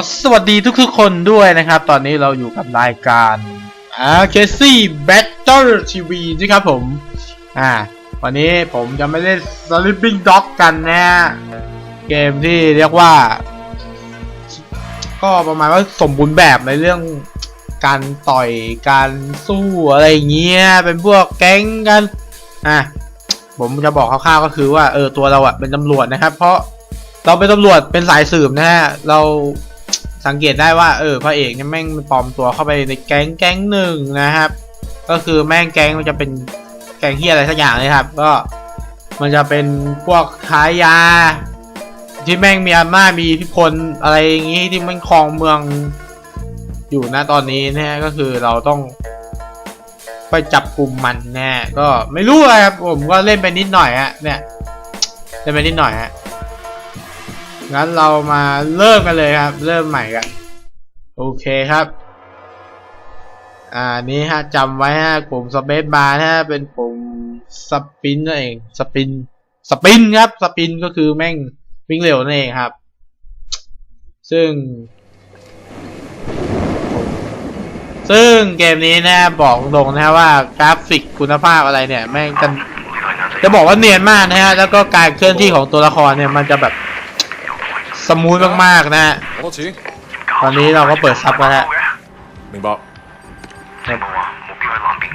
ขอสวัสดีทุกๆคนด้วยนะครับ ตอนนี้เราอยู่กับรายการอ่าเคซี่แบทเตอร์ทีวีนะครับผม อ่า วันนี้ผมจะไม่เล่น Sleeping Dog กันนะเกมที่เรียกว่า ก็ประมาณว่าสมบูรณ์แบบในเรื่องการต่อยการสู้อะไรเงี้ย เป็นพวกแก๊งกัน อะ ผมจะบอกคร่าวๆก็คือว่าเออตัวเราอะเป็นตำรวจนะครับ เพราะเราเป็นตำรวจเป็นสายสืบนะฮะ เรา สังเกตได้ว่าเออพระเอกเนี่ยแม่งปลอมตัวเข้าไปในแก๊งแก๊งหนึ่งนะครับ ก็คือแม่งแก๊งมันจะเป็นแก๊งที่อะไรสักอย่างเลยครับ ก็มันจะเป็นพวกค้ายยา ที่แม่งมีอำนาจมีอิทธิพลอะไรอย่างงี้ที่มันครองเมืองอยู่นะตอนนี้นะก็คือเราต้องไปจับกลุ่มมันแน่ก็ไม่รู้อะครับผมก็เล่นไปนิดหน่อยฮะเนี่ยเล่นไปนิดหน่อยฮะ งั้นเรามาเริ่มกันเลยครับ เริ่มใหม่กัน โอเคครับ อ่านี้ฮะจำไว้ฮะปุ่มสเปซบาร์ฮะเป็นปุ่มสปินนั่นเองสปินสปินครับสปินก็คือแม่งวิ่งเร็วนั่นเองครับ ซึ่ง ซึ่งเกมนี้นะบอกตรงนะฮะว่ากราฟิกคุณภาพอะไรเนี่ย แม่งจะจะบอกว่าเนียนมากนะฮะแล้วก็การเคลื่อนที่ของตัวละครเนี่ยมันจะแบบ สมูทมากๆนะฮะ 好多钱， ตอนนี้เราก็เปิดซับแล้วฮะ 明白。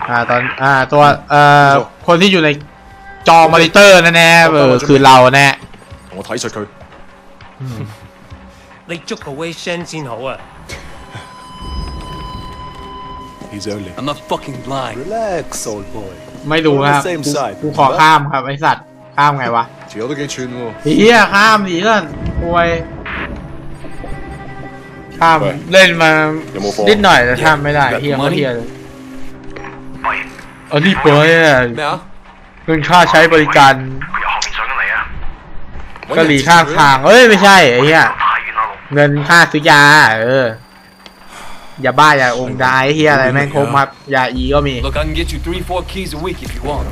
อ่าตอนอ่าตัวเอ่อคนที่อยู่ในจอมอนิเตอร์นั่นแน่เออคือเราแน่ 同我睇实佢。你捉个 w a y 先好啊 He's only。 ！I'm not fucking blind。 Relax, old boy. ไม่ดูครับ On the same กู side กูขอข้ามครับไอสัตว์ ข้ามไงวะเฉียวตะเกียชินวะ เฮียข้ามหนีก่อนป่วยข้ามเล่นมาดิ้นดหน่อยแต่ข้ามไม่ได้เฮียเขาเฮียเลอานี่ป่วยอะเงินค่าใช้บริการก็หลีข้างทางเอ้ยไม่ใช่ไอ้เฮียเงินค่าซื้อยา เออ ยาบ้าอย่าองค์ดายเฮียอะไรแม่งครบมากยาอีก็มี Look, I can get you three, four keys a week if you want.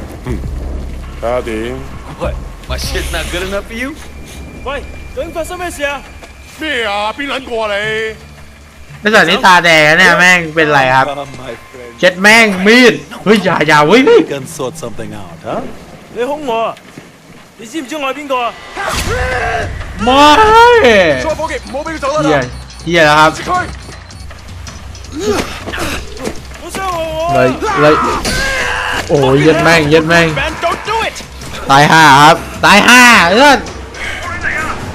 ครับดี What? My shit's not good enough for you? 喂，究竟发生咩事啊？咩啊？边撚个啊你？ ไม่ใส่นี่ตาแดงนะเนี่ยแม่งเป็นไรครับ Come, my friend. เจ็ดแม่งมีดเฮ้ยอย่าอย่าเว้ยเฮ้ย We can sort something out, huh? 你凶我啊！你知唔知我系边个啊？ ไม่ 再伙计，唔好俾佢走 เฮีย 啦！ เฮียแล้วครับ 截佢！好伤害我 เลย 啊！ เลยโอ้ยเย็ดแม่งเย็ดแม่ง Man, don't do it！ ตายห้าครับ ตายห้าเอื้อน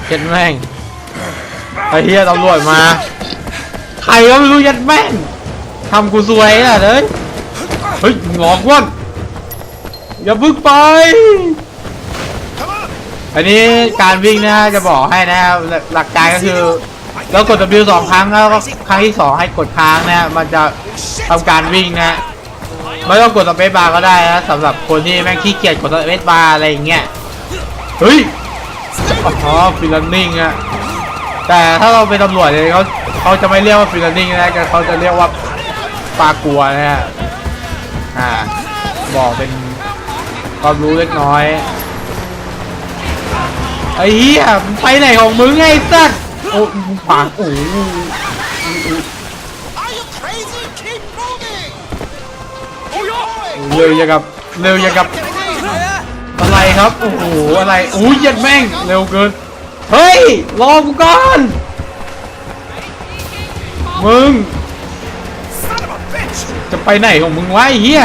เย็ดแม่งไอ้เฮียตำรวจมา ใครก็ไม่รู้เย็ดแม่งทำกูซวยอะเลยเฮ้ยหลอกว่นอย่าพึ่งไป อันนี้การวิ่งนะจะบอกให้นะครับ หลักหลักการก็คือเรากด W สองครั้งแล้วก็ครั้งที่สองให้กดค้างนะมันจะทำการวิ่งนะ ไม่ต้องกดสเปซบาร์ก็ได้นะสำหรับคนที่แม่งขี้เกียจกดสเปซบาร์อะไรอย่างเงี้ยเฮ้ยอ๋อฟิลันนิ่งอะแต่ถ้าเราเป็นตำรวจเนี่ยเขาเขาจะไม่เรียกว่าฟิลันนิ่งนะแต่เขาจะเรียกว่าปลากลัวนะฮะอ่าบอกเป็นความรู้เล็กน้อยไอ้เหี้ยไปไหนของมึงไงสัสโอ้มึงขวางโอ้ เร็วยังกับเร็วยังกับอะไรครับโอ้โหอะไรโอ้ยเย็ดแม่งเร็วเกินเฮ้ยรอกูก่อนมึงจะไปไหนของมึงวะไอ้เหี้ย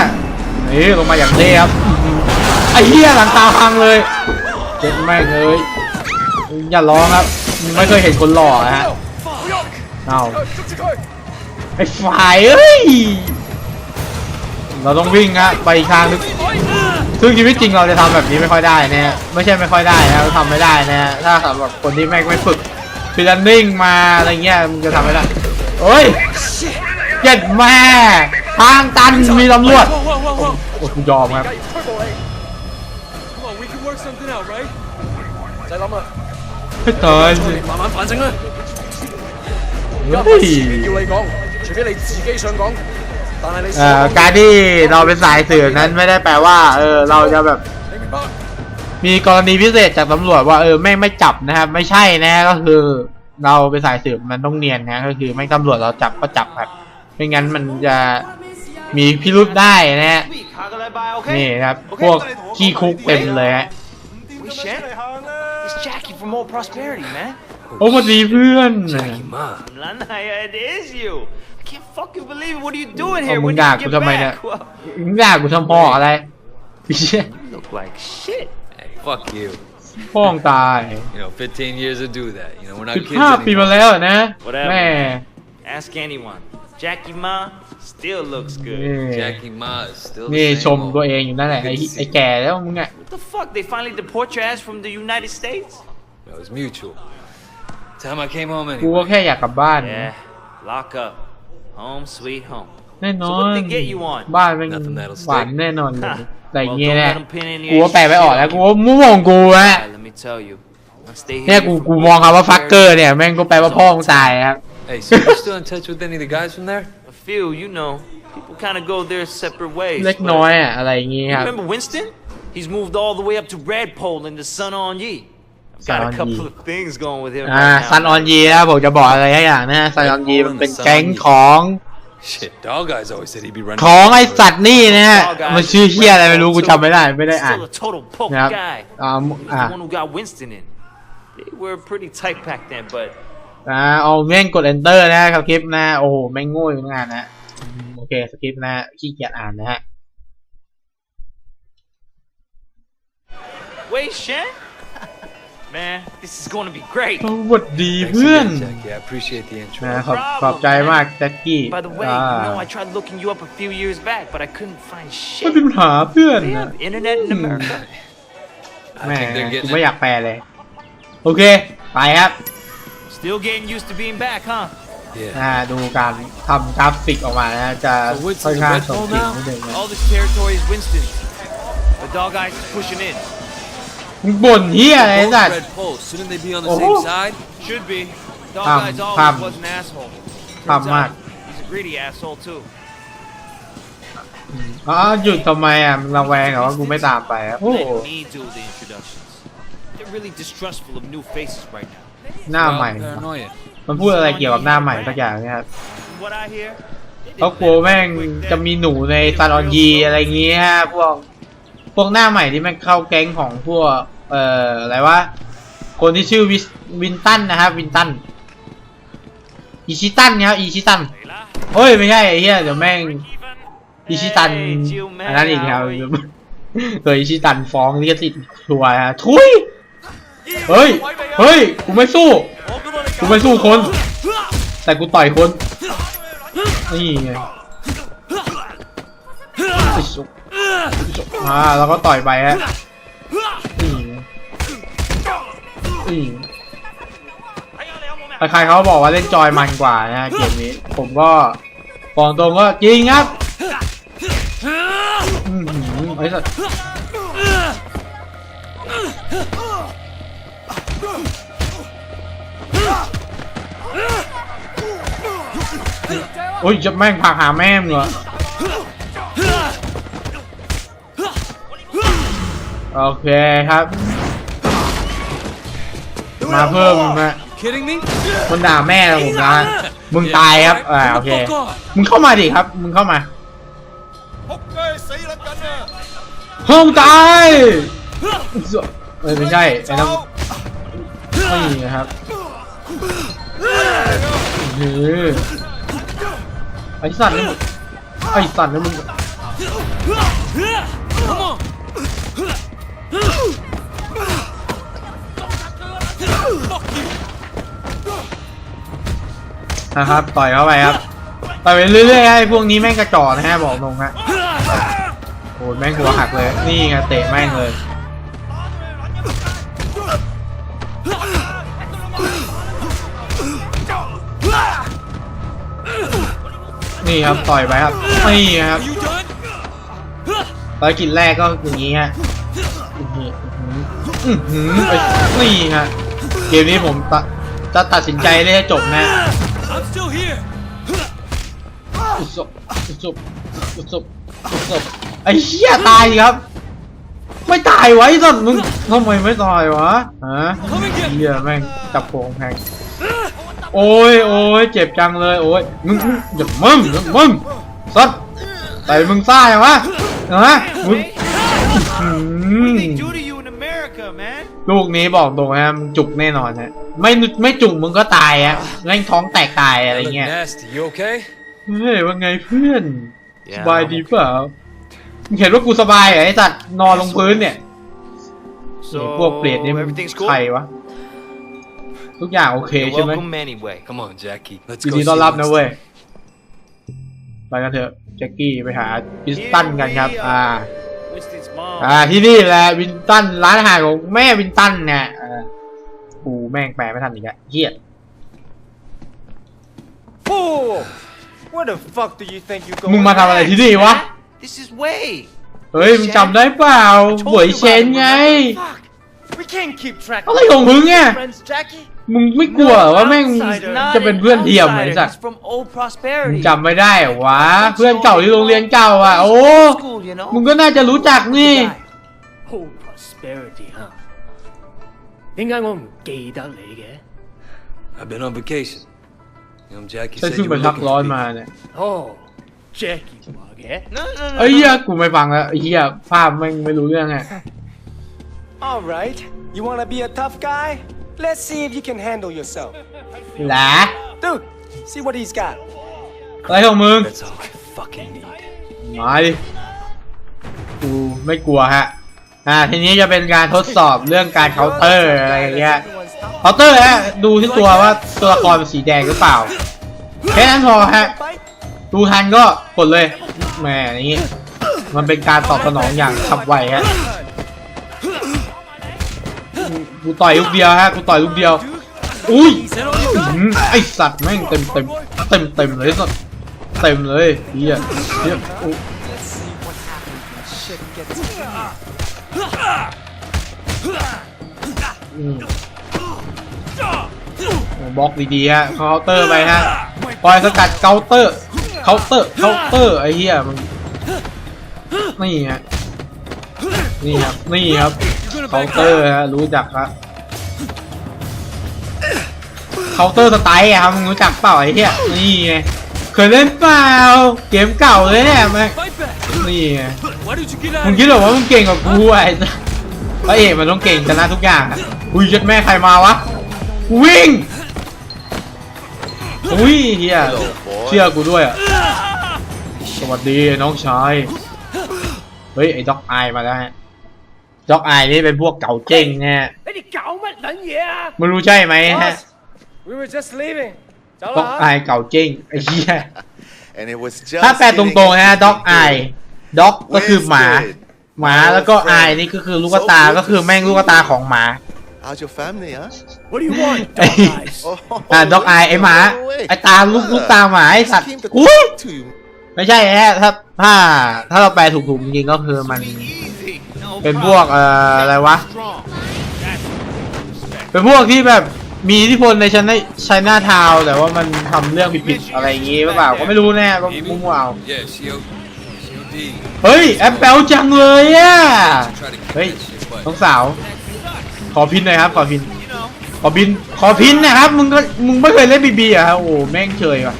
นี่ลงมาอย่างเร็วไอ้เหี้ยหลังตาพังเลยเจ็บแม่งเลยอย่าร้องครับไม่เคยเห็นคนหล่อฮะเอาไอ้ฝ่ายเอ้ย เราต้องวิ่งฮะไปอีกทางนึงซึ่งชีวิตจริงเราจะทำแบบนี้ไม่ค่อยได้นะฮะไม่ใช่ไม่ค่อยได้นะเราทำไม่ได้นะฮะถ้าสำหรับคนที่แม่งไม่ฝึกฟิลันนิ่งมาอะไรเงี้ยมึงจะทำไม่ได้โอ้ยเจ็ดแม่ทางตันมีตำรวจ 哇哇哇哇！ โอ้ยกูยอมครับ 而家要拘捕你。 Come on, we can work something out, right？唔使谂啦， ไม่ตายสิ 慢慢反省啦。而家唔系前面叫你讲，除非你自己想讲，但系你 เอ่อการที่เราเป็นสายสืบนั้นไม่ได้แปลว่า เออเราจะแบบ มีกรณีพิเศษจากตำรวจว่าเออแม่งไม่จับนะครับ ไม่ใช่นะก็คือ เราเป็นสายสืบมันต้องเนียนนะก็คือแม่งตำรวจเราจับก็จับครับไม่งั้นมันจะมีพิรุษได้นะฮะนี่ครับ พวกขี้คุกเต็มเลยฮะโอ้มาดีเพื่อน Jackie, ma. Lanaya, it is you. I can't fucking believe it. What are you doing เอา here? มึง When ด่า did กู you ทำ get ไมเนี่ย back? Well, มึงด่ากูทำพ่ออะไรพี่เชี่ย you look like shit. Hey, fuck you. พ่อมึงตาย You know, 15 years to do that. You know, we're not สิบ kids ห้าปีมา anymore. แล้วนะ Whatever. แม่ Ask anyone. Jackie Ma still looks นี่ good. Jackie Ma is still นี่ the ชม same ตัว old. เองอยู่นั่นแหละไอ้ไอ้แก่แล้วมึงอะ What the fuck? They finally deport your ass from the United States? It was mutual. Time I came home กูก็ anyway. แค่อยากกลับบ้าน Yeah. Lock up. Home sweet home. แน่นอ So น what they get you on? บ้านแม่ง Nothing that'll stick หวานแน่นอนเลย Ha. แต่อย่าง Well, เงี้ย don't แน่ let 'em pin any กูว่าแปลไม่ออกแล้ว กูว่ามั่วของกูอะ Alright, let me tell you. Once they เนี่ย hear กู you กู from มอง Old คำว่าฟักเกอ Prosperity, ร์เนี่ย แม่งก็แปลว่าพ่อมึงตายครับ Hey, so you still in touch with any of the guys from there? A few, you know. People kind of go their separate ways. เล็ก but- น้อยอะอะไรอย่างงี้ครับ Remember Winston? He's moved all the way up to Redpole in the Sun on Ye. I've Sun got on a couple Ye. of things going with him อ่า right now. ซันออนยีนะผมจะบอกอะไรอย่างนะซันออนยีมันเป็นแก๊งของ Shit, Dog Eyes always said he'd be running. ของไอสัตว์นี่นะฮะ Dog Eyes มันชื่อเชี่ยอะไรไม่รู้ is กูจำไม่ได้ไม่ได้อ่าน Still a total poke นะครับ guy. อ่า He's อ่า the one who got Winston in. They were pretty tight back then, but อ่าเอาแม่งกด enter นะครับคลิปนะ โอ้โห แม่งโง่อยู่งานนะอืมโอเคสคริปต์นะขี้เกียจอ่านนะฮะ wait, Shen? Man, this is going to be great. สวัสดี Thanks เพื่อน again, Jackie. I appreciate the intro. นะขอบขอบใจมากแจ็คกี้ By the way, อ่า you know I tried looking you up a few years back, but I couldn't find ไม่ shit. เป็นปัญหาเพื่อน They นะ have internet in America. I แม่ think they're กู getting ไม่ it. อยากแปลเลย โอเค ไปครับ Still getting used to being back, huh? Yeah. อ่าดูการทำกราฟิกออกมานะจะ So Winston's ค่อนข้าง a red สม ball จริง now? นิดนึงนะ All this territory is Winston's. The dog eyes is pushing in. มึงบ่นเฮียอะไร Both สัตว์ red poles. Shouldn't they be on the Oh. same side? Should be. Dog Pam, eyes always Pam. was an asshole. Pam Turns Mark. out he's a greedy asshole too. อ๋อหยุดทำไมอะมึงระแวงเหรอว่ากูไม่ตามไปอะโอ้ Let me do the introductions. They're really distrustful of new faces right now. หน้าใหม่ Well, paranoia. มันพูดอะไรเกี่ยวกับหน้าใหม่สักอย่างเนี่ยครับ From what I hear, they เขา didn't กลัว let แม่ง him quick จะ there. มีหนูในซาลอนยีอะไรเงี้ยพวก พวกหน้าใหม่ที่ม่งเข้าแก๊งของพวก เอ่อ อะไรวะ คนที่ชื่อวิวินตันนะครับ วินตัน อิชิตันครับอิชิตันเฮ้ย ไม่ใช่ไอ้เหี้ยเดี๋ยวแม่ง อิชิตันอันนั้นอีกครับเคยอิชิตันฟ้องลิขสิทธิ์ทัวร์ฮะทุยเฮ้ย เฮ้ย กูไม่สู้ กูไม่สู้คน แต่กูต่อยคน นี่ไง อิสุอิสุอ่าแล้วก็ต่อยไปฮะนี่ไงนี่ใครๆเขาบอกว่าเล่นจอยมันกว่านะฮะเกมนี้ ผมก็บอกตรงก็จริงครับอื้อหือไอ้สัสโอ้ยจะแม่งพาหาแม่มึงเหรอ โอเคครับ มาเพิ่มนะ Kidding me? คนด่าแม่ผมนะมึงตายครับอ่าโอเค Fuck off. มึงเข้ามาดิครับ มึงเข้ามา Okay, say it again. ห้องตายเอ้ยไม่ใช่ไอ้นั่นไม่นะครับเออไอ้สัตว์นี่มึงไอ้สัตว์นี่มึง Come on. นะครับ ต่อยเข้าไปครับ ต่อยไปเรื่อยๆให้พวกนี้แม่งกระจอกนะฮะบอกตรงฮะโอ้ยแม่งหัวหักเลย นี่ไงเตะแม่งเลยนี่ครับต่อยไปครับนี่ครับ You done? ภารกิจแรกก็อย่างนี้ฮะอื้อหือ อื้อหือไอ้นี่ฮะเกมนี้ผมตะจะตัดสินใจได้ให้จบนะ I'm still here. อุศบอุศบอุศบอุศบไอ้เหี้ยตายดิครับ ไม่ตายไวะไอ้สัตว์มึงทำไมไม่ตายวะฮะ Come and get เหี้ยแม่งจับโผงแพงโอ้ยโอ้ยเจ็บจังเลยโอ้ยมึงมึงอย่ามึงอย่ามึงสัตว์แต่มึงซ่าอย่างวะฮะมึง ลูกนี้บอกตรงนะมึงจุกแน่นอนฮะไม่ไม่จุกมึงก็ตายฮะแม่งท้องแตกตายอะไร Look เงี้ย nasty. You okay? เฮ้ยว่าไงเพื่อน Yeah, สบายดีเปล่ามึงเห็นว่ากูสบายเหรอไอ้สัตว์นอนลงพื้นเนี่ย So พวกเปรตนี่มัน everything's cool. ใครวะทุกอย่างโอเค You're ใช่ไหม welcome anyway. Come on, Jackie. Let's ยิน go ดี see ต้อนรับ what's นะเว้ยไปกันเถอะแจ็คกี้ไปหาวินสตันกันครับ อ่า Winston's mom. อ่าที่นี่แหละวินตันร้านอาหารของแม่วินตันเนี่ยอ่ากูแม่งแปลไม่ทันอีกแล้วเฮีย Fool! Where the fuck do you think you're มึง going? มาทำอะไรที่นี่วะ This is way. เฮ้ยมึงจำได้เปล่า I told หวย you เช about น it, ไง remember? Fuck. We can't keep track อะไรของมึงเนี่ย friends, Jackie. มึงไม่กลัวเหรอว่าแม่ง outsider. จะเป็นเพื่อนเทียมเหมือน Outsider. สัตว์ He's from old มึง prosperity. จำไม่ได้เหรอวะ เพื่อนเก่าที่โรงเรียนเก่าอ่ะ โอ้ School, you know? มึงก็น่าจะรู้จักนี่ Oh prosperity 吓，点解我唔记得你嘅？ I've been on vacation. You know, Jackie ฉัน said เพิ่ง you ไป were พัก looking ร้อน for มา people. เนี่ย 哦，Jackie 话嘅。 No, no, no. ไอ้ no, เหี้ย no. กูไม่ฟังแล้วไอ้เหี้ยภาพแม่งไม่รู้เรื่องไง All right. You wanna be a tough guy? Let's see if you can handle yourself. หลา Dude, see what he's got. อะไรของมึง That's all I fucking need. มาดิกูไม่กลัวฮะ อ่า ทีนี้จะเป็นการทดสอบเรื่องการเคาน์เตอร์อะไรอย่างเงี้ย เคาน์เตอร์ฮะ ดูที่ตัวว่าตัวละครเป็นสีแดงหรือเปล่า แค่นั้นพอฮะ Fight? ดูทันก็กดเลย แหมอย่างนี้ มันเป็นการตอบสนองอย่างฉับไวฮะ กูต่อยลูกเดียวฮะกูต่อยลูกเดียวอุ้ยไอสัตว์แม่งเต็มเต็มเต็มเต็มเลยสัตว์เต็มเลยเฮียเฮียโอ้ Let's see what happens when shit gets อืมโอ้บล็อกดีๆฮะเคาน์เตอร์ไปฮะคอยสกัดเคาน์เตอร์เคาน์เตอร์เคาน์เตอร์ไอ้เหี้ยมันนี่ฮะนี่ครับนี่ครับ เคาน์เตอร์ฮะรู้จักครับเคาน์เตอร์สไตล์อะครับมึงรู้จักเปล่าไอ้เหี้ยนี่ไงเคยเล่นเปล่าเกมเก่าเลยเนี่ยแม่งนี่ไงมึงคิดเหรอว่ามึงเก่งกว่ากูไอ้สัสพระเอกมันต้องเก่งชนะทุกอย่างอุ้ยยัดแม่ใครมาวะวิ่งอุ้ยเฮียเชื่อกูด้วยอะสวัสดีน้องชายเฮ้ยไอ้ด็อกไอมาแล้วฮะ จ็อกไอนี่เป็นพวกเก่าเจ้งฮะไม่รู้ใช่ไหมฮะ We were just leaving. ด็อกไอเก่าเจ้งไอ้เหี้ยถ้าแปลตรงๆนะด็อกไอด็อกก็คือหมา หมาแล้วก็ไอนี่ก็คือลูกตา ก็คือแม่งลูกตาของหมาด็อกไอไอหมา ไอตาลูกลูกตาหมาไอสัตว์ไม่ใช่ฮะถ้าถ้าถ้าเราแปลถูกๆจริงก็คือมัน เป็นพวกเอ่ออะไรวะ เป็นพวกที่แบบมีอิทธิพลในชันในไชน่าทาวแต่ว่ามันทำเรื่องผิดๆอะไรอย่างงี้หรือเปล่าก็ไม่รู้แน่ก็มุ่งเอาเฮ้ยแอปเปิลจังเลยอะเฮ้ยน้องสาว ขอพินหน่อยครับ ขอพิน ขอพิน ขอพินนะครับ มึงก็มึงไม่เคยเล่นบีบีอะโอ้แม่งเฉยว่ะ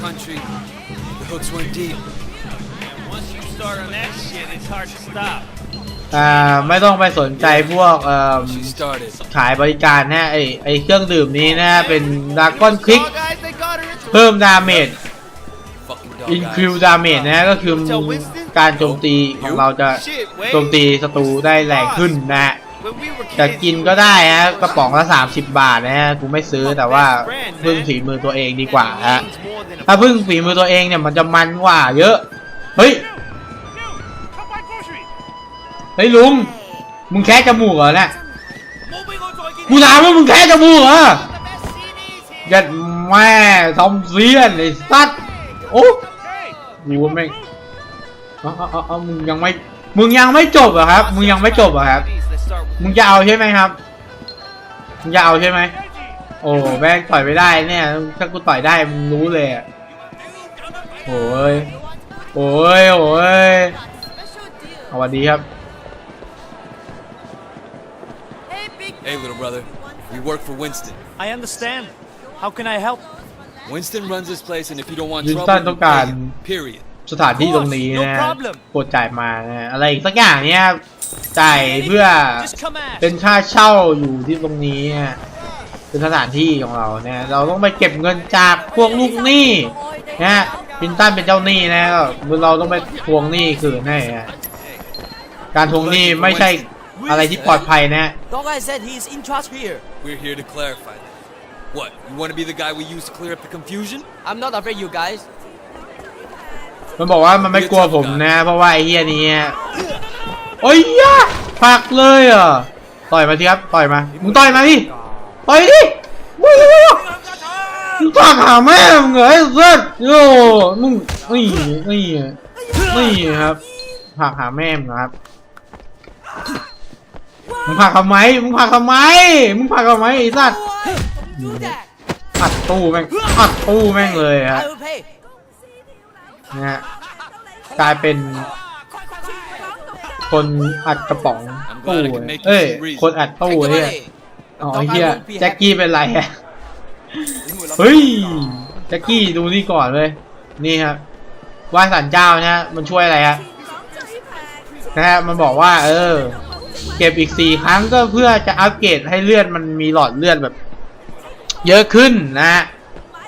my mother thought maybe a new city, new country. The hooks went deep. Once you start on that shit, it's hard to stop. อ่าไม่ต้องไปสนใจพวกเอ่อ She started. ขายบริการนะไอไอเครื่องดื่มนี้นะเป็นดากอนคลิก Dog eyes, they got her into เพิ่มดาเมจ Fucking dog อินคิว eyes. ดาเมจนะก็คือการโจมตีของเราจะ shit. Wait. โจมตีศัตรูได้แรงขึ้นนะ ฮะ When we were จะ kids, กินก็ได้ฮะกระป๋องละ 30 บาทนะฮะกูไม่ซื้อแต่ว่าพึ่งฝีมือตัวเองดีกว่าฮะ means more than a ถ้าพึ่งฝีมือตัวเองเนี่ยมันจะมันกว่าเยอะ เฮ้ยเฮ้ยลุงมึงแค่จมูกเหรอเนี่ยกูถามว่ามึงแค่จมูกเหรอยัดแม่ทอมเซียนไอ้สัตว์โอ้กูว่าแม่งเอาเอาเอาเอามึงยังไม่มึงยังไม่จบเหรอครับ มึงยังไม่จบเหรอครับ Please, let's start with มึงจะเอาใช่ไหมครับ มึงจะเอาใช่ไหม โอ้แม่งต่อยไม่ได้เนี่ย ถ้ากูต่อยได้มึงรู้เลยอะโอ้ย โอ้ย โอ้ยสวัสดีครับ Hey, little brother. We work for Winston. I understand. How can I help? Winston runs this place, and if you don't want Winston trouble, you ต้องการ pay him. Period. สถานที่ตรงนี้ No นะ problem โปรดจ่ายมานะอะไรอีกสักอย่างเนี้ย จ่ายเพื่อ Just come at เป็นค่าเช่าอยู่ที่ตรงนี้อะเป็นสถานที่ของเราเนี่ยเราต้องไปเก็บเงินจากพวกลูกหนี้นะวินตันเป็นเจ้าหนี้นะเราต้องไปทวงหนี้คืนให้อะการทวงหนี้ไม่ใช่อะไรที่ปลอดภัยนะ Dog guy said he's in charge here. We're here to clarify that. What? You want to be the guy we use to clear up the confusion? I'm not afraid you guys. มันบอกว่ามันไม่กลัวผมนะ เพราะว่าไอ้เฮียนี้ โอ้ยยะผักเลยอะต่อยมาทีครับต่อยมามึงต่อยมาดิต่อยดิมึงมึงผลักหาแม่มึงเหรอไอ้สัสโย่มึงนี่นี่นี่ครับผักหาแม่มึงครับมึงผักทำไมมึงผักทำไมมึงผักทำไมไอ้สัส Do that. อัดตู้แม่งอัดตู้แม่งเลยครับ I will pay. นะฮะกลายเป็น คนอัดกระป๋องตู้เอ้ย คนอัดตู้ Take the เนี่ย money. อ๋อไอ้เฮียแจ็คกี้เป็นไรอะเฮ้ย แจ็คกี้ดูนี่ก่อนเลย นี่ครับไหว่าสันเจ้านะฮะมันช่วยอะไรฮะนะฮะมันบอกว่า เออ เก็บอีกสี่ครั้งก็เพื่อจะอัปเกรดให้เลือดมันมีหลอดเลือดแบบ เยอะขึ้นนะฮะ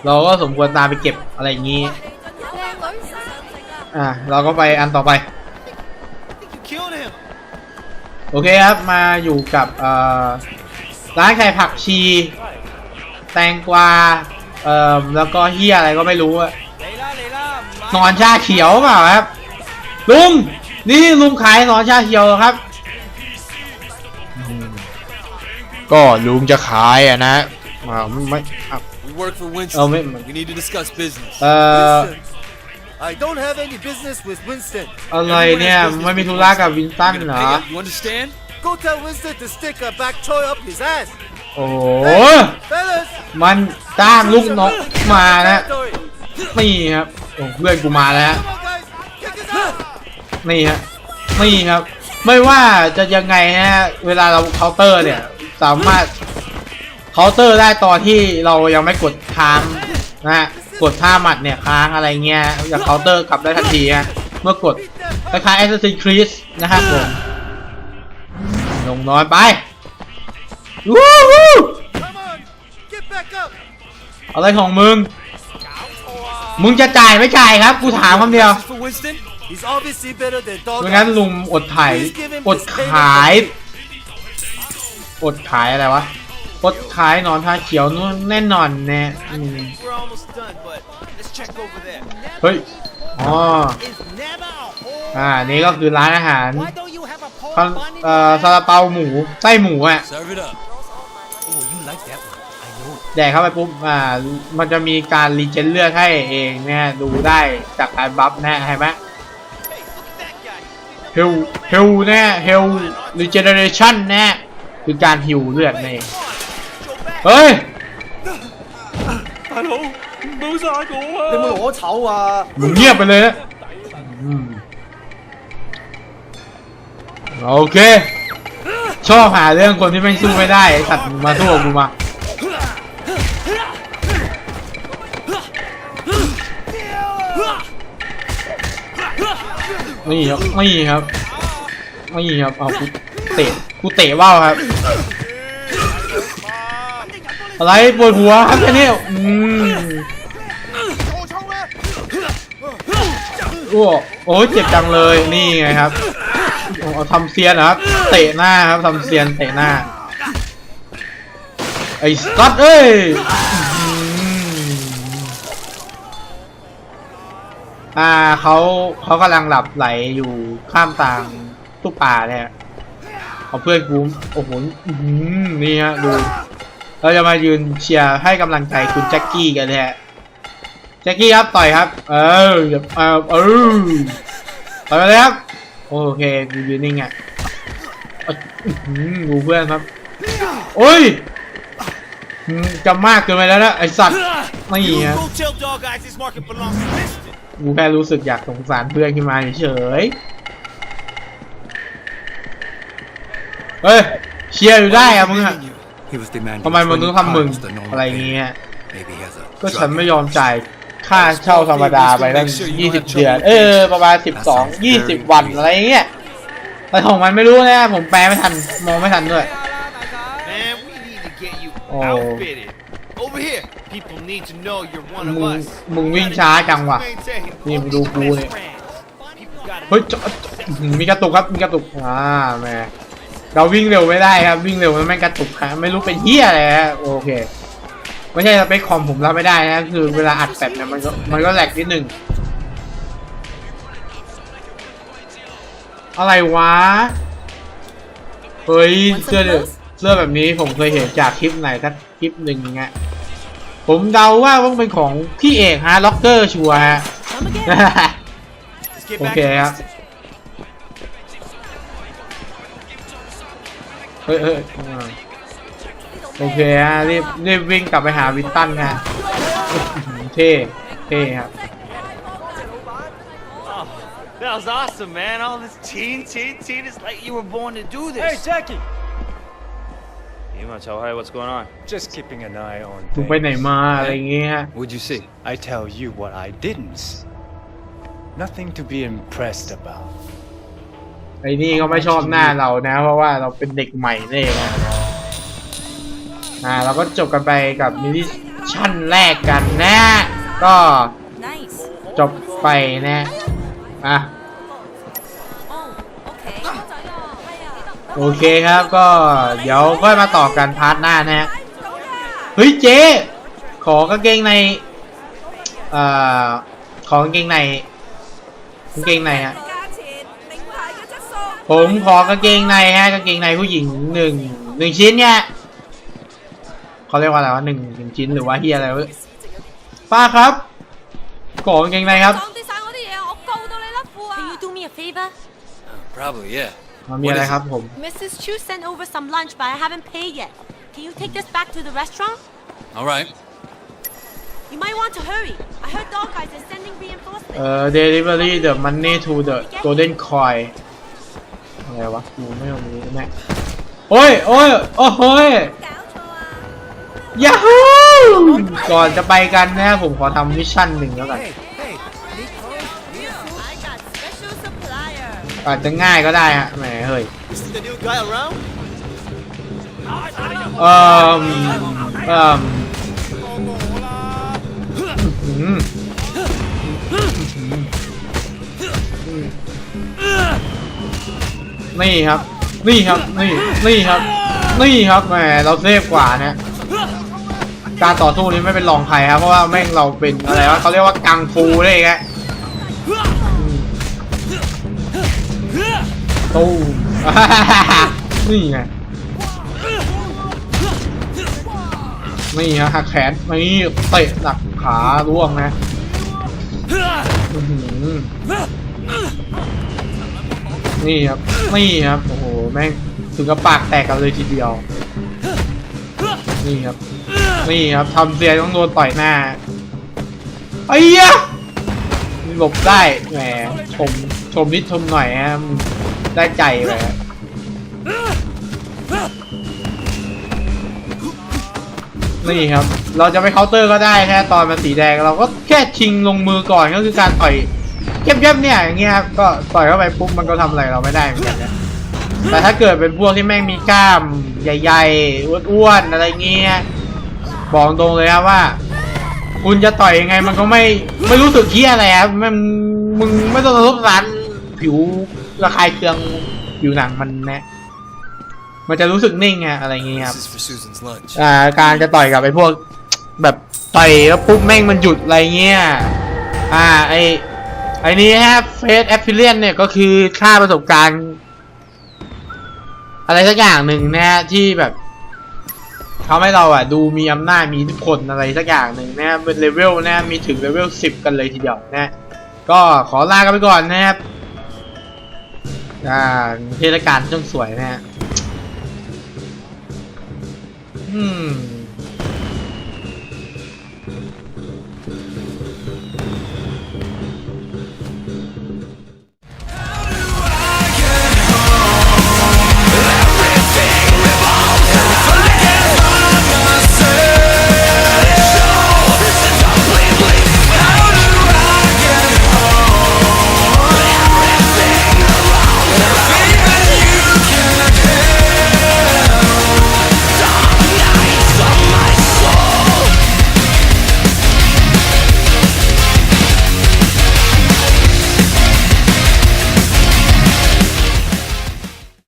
เราก็สมควรตามไปเก็บอะไรอย่างนี้ อะ เราก็ไปอันต่อไป You killed him. โอเคครับ มาอยู่กับเอ่อร้านไข่ผักชี แตงกวาเอ่อแล้วก็เฮียอะไรก็ไม่รู้อะหนอนชาเขียวเปล่าครับ ลุง นี่ลุงขายหนอนชาเขียวเหรอครับอืมก็ลุงจะขายอะนะอ่าไม่อะ We work for Oh, Winston. wait, wait. we need to discuss business. เอ่อ I don't have any business with Winston. อะไรเนี่ยไม่มีธุระกับวินตัน You're เหร gonna อ pay up, You understand? Go tell Winston to stick a back toy up his ass. โอ้โห Fellas, มันจ้างลูกนกมานะ territory. นี่ครับโอ้เพื่อนกูมาแล้วฮะ Come on, guys. Kick his ass. นี่ฮะนี่ครับ ไม่ว่าจะยังไงฮะ เวลาเราเคาน์เตอร์เนี่ย สามารถเคาน์เตอร์ได้ตอนที่เรายังไม่กดค้างนะฮะ กดท่าหมัดเนี่ยค้างอะไรเงี้ยจะเคาน์เตอร์กลับได้ทันทีฮะเมื่อกดคล้ายๆ Assassin's Creed นะครับผมลงนอนไปวู้วู้อะไรของมึง มึงจะจ่ายไม่จ่ายครับ กูถามคำเดียว This is for Winston? He's obviously better than dog. ไม่งั้นลุงอดถ่ายอดขาย อดขายอะไรวะ อดขายหนอนทาเขียวนู่นแน่นอนแน่ almost done, but let's check over there. เฮ้ย อ๋อ Is never a whole. อ่า นี่ก็คือร้านอาหาร Why don't you have a pole ข้าวเอ่อซาลาเปาหมูไส้หมูอะ Serve it up. Oh, you like that one? I know. แดกเข้าไปปุ๊บ อ่า มันจะมีการรีเจนเลือดให้เองเนี่ยดูได้จากการบัฟแน่เห็นไหม Hey, look at that guy. เฮล เฮลแน่เฮลรีเจเนเรชั่นแน่คือการฮิวเลือดนี่นเองเฮ้ย 你冇攞筹啊！ มึงเงียบไปเลยนะอืมโอเค ชอบหาเรื่องคนที่ไม่งสู้ไม่ได้ไอ้สัตว์มึงมาสู้กับกูมา นี่ครับ นี่ครับ นี่ครับ เอากูเตะ กูเตะว่าวครับ อะไรปวดหัวครับแค่นี้อืมโอ้โอ้เจ็บจังเลยนี่ไงครับโอ้เอาทำเซียนนะครับเตะหน้าครับทำเซียนเตะหน้าไอ้สกอตเอ้ยอื้อหืออ่าเขาเขากำลังหลับไหลอยู่ข้ามทางตู้ป่าเนี่ยเอาเพื่อนกูโอ้โหอื้อหือนี่ฮะดู เราจะมายืนเชียร์ให้กำลังใจคุณแจ็คกี้กันแหละแจ็คกี้ครับต่อยครับ เอออย่าเออเออต่อยมาเลยครับ โอเคดูยืนนิ่งอะหือดูเพื่อนครับโอ้ยอืมจะมากเกินไปแล้วนะไอสัตว์ไม่ You ฮะ go tell dog eyes this market belongs to Winston. กูแค่รู้สึกอยากสงสารเพื่อนขึ้นมาเฉยเฮ้ยเชียร์อยู่ได้อะมึงอะ You. He was demanding ทำไมมึงต้องทำมึง times the normal อะไร pay. เงี้ย Maybe he has a ก็ฉัน drug ไม่ยอมจ่ายค่าเช่าธรรมดาไปตั้ง20เดือน เออ ประมาณ12 20วันอะไรเงี้ยแต่ของมันไม่รู้นะ ผมแปลไม่ทัน มองไม่ทันด้วย Man, we need to get you Oh. outfitted. Over here. People need to know you're one มึ of ง us. มึงวิ่งช้าจังว่ะ Maintain นี่มึงดูกูเนี่ย People gotta เฮ้ยจมีกระตุกครับ มีกระตุก อ่าแหม่ เราวิ่งเร็วไม่ได้ครับวิ่งเร็วมันไม่งกระตุกฮะไม่รู้เป็นเฮียอะไรฮะโอเคไม่ใช่สเปคคอมผมรับไม่ได้นะคือเวลาอัดแปดเนี่ยมันก็มันก็แหลกนิดหนึ่งอะไรวะเฮ้ยเสื้อเสื้อแบบนี้ผมเคยเห็นจากคลิปไหนสักคลิปหนึ่งไงผมเดาว่าต้องเป็นของพี่เอกฮะล็อกเกอร์ชัวร์ฮะ Come again. Let's get โอ back เค to ครับ business. เฮ้ยเฮ้ยโอเคฮะรีบรีบวิ่งกลับไปหาวินตันฮะเท่เท่ครับ Oh, that was awesome, man. All this teen, teen, teen. It's like you were born to do this. Hey, Jackie! You want to tell Harry what's going on? Just keeping an eye on มึงไปไหน things. มาอะไรเงี้ยฮะ What'd you see? I tell you what I didn't see. Nothing to be impressed about. ไอ้นี่ก็ไม่ชอบหน้าเรานะ เพราะว่าเราเป็นเด็กใหม่นี่เองนะอ่าเราก็จบกันไปกับมินิชั่นแรกกันนะ ก็จบไปนะอะโอเคครับก็เดี๋ยวค่อยมาต่อกันพาร์ทหน้านะฮะเฮ้ยเจ๊ขอกางเกงในเอ่อขอกางเกงในกางเกงในฮะ ผมขอกางเกงในฮะกางเกงในผู้หญิงหนึ่งหนึ่งชิ้นเนี่ยเขาเรียกว่าอะไรวะหนึ่งหนึ่งชิ้นหรือว่าเฮียอะไรวะป้าครับขอกางเกงในครับ Can you do me a favor? Probably, yeah. มันมีอะไรครับผม Mrs. Chu sent over some lunch, but I haven't paid yet. Can you take this back to the restaurant? All right. You might want to hurry. I heard dog guys are sending reinforcements. เอ่อ delivery the money to the golden coin อะไรวะกูไม่ตรู้แม่โอ้ยโอ้ยโอ้โหยยาฮูก่อนจะไปกันนะผมขอทำมิชชั่นหนึ่งแล้วกัน อาจจะง่ายก็ได้ฮะแหมเฮ้ย เอ่อเอ่อ นี่ครับ นี่ครับ นี่ นี่ครับ นี่ครับแหมเราเซฟกว่านะการต่อสู้นี้ไม่เป็นรองใครครับ เพราะว่าแม่งเราเป็นอะไรวะเขาเรียกว่ากังฟูได้ไงตู้นี่ไง นี่ฮะหักแขนนี่เตะหลักขาร่วงนะ นี่ครับนี่ครับโอ้โหแม่งถึงกับปากแตกกันเลยทีเดียว นี่ครับ นี่ครับทำเสียต้องโดนต่อยหน้าไอ้เหี้ยหลบได้แหมชมชมนิดชมหน่อยฮะได้ใจเลยนี่ครับ เราจะไปเคาน์เตอร์ก็ได้แค่ตอนมันสีแดงเราก็แค่ชิงลงมือก่อนก็คือการต่อย เย็บๆเนี่ยอย่างเงี้ยครับก็ต่อยเข้าไปปุ๊บมันก็ทำอะไรเราไม่ได้เหมือนกันนะแต่ถ้าเกิดเป็นพวกที่แม่งมีกล้ามใหญ่ๆอ้วนๆอะไรเงี้ยบอกตรงเลยครับว่า คุณจะต่อยยังไงมันก็ไม่ไม่รู้สึกเที่ยอะไรครับมันมึงไม่ต้องรบร้านผิวระคายเคืองผิวหนังมันนะมันจะรู้สึกนิ่งไงอะไรเงี้ยครับ This is for Susan's lunch. อ่าการจะต่อยกับไอ้พวกแบบต่อยแล้วปุ๊บแม่งมันหยุดอะไรเงี้ยอ่าไอ ไอ้นี้ฮะเฟสแอฟฟิเลียนเนี่ยก็คือค่าประสบการณ์ อะไรสักอย่างหนึ่งนะฮะที่แบบทำให้เราอะดูมีอำนาจมีอิทธิพลอะไรสักอย่างหนึ่งนะฮะเป็นเลเวลนะมีถึงเลเวลสิบกันเลยทีเดียวนะก็ขอลากันไปก่อนนะครับอ่าเทศกาลช่างสวยนะฮะอืม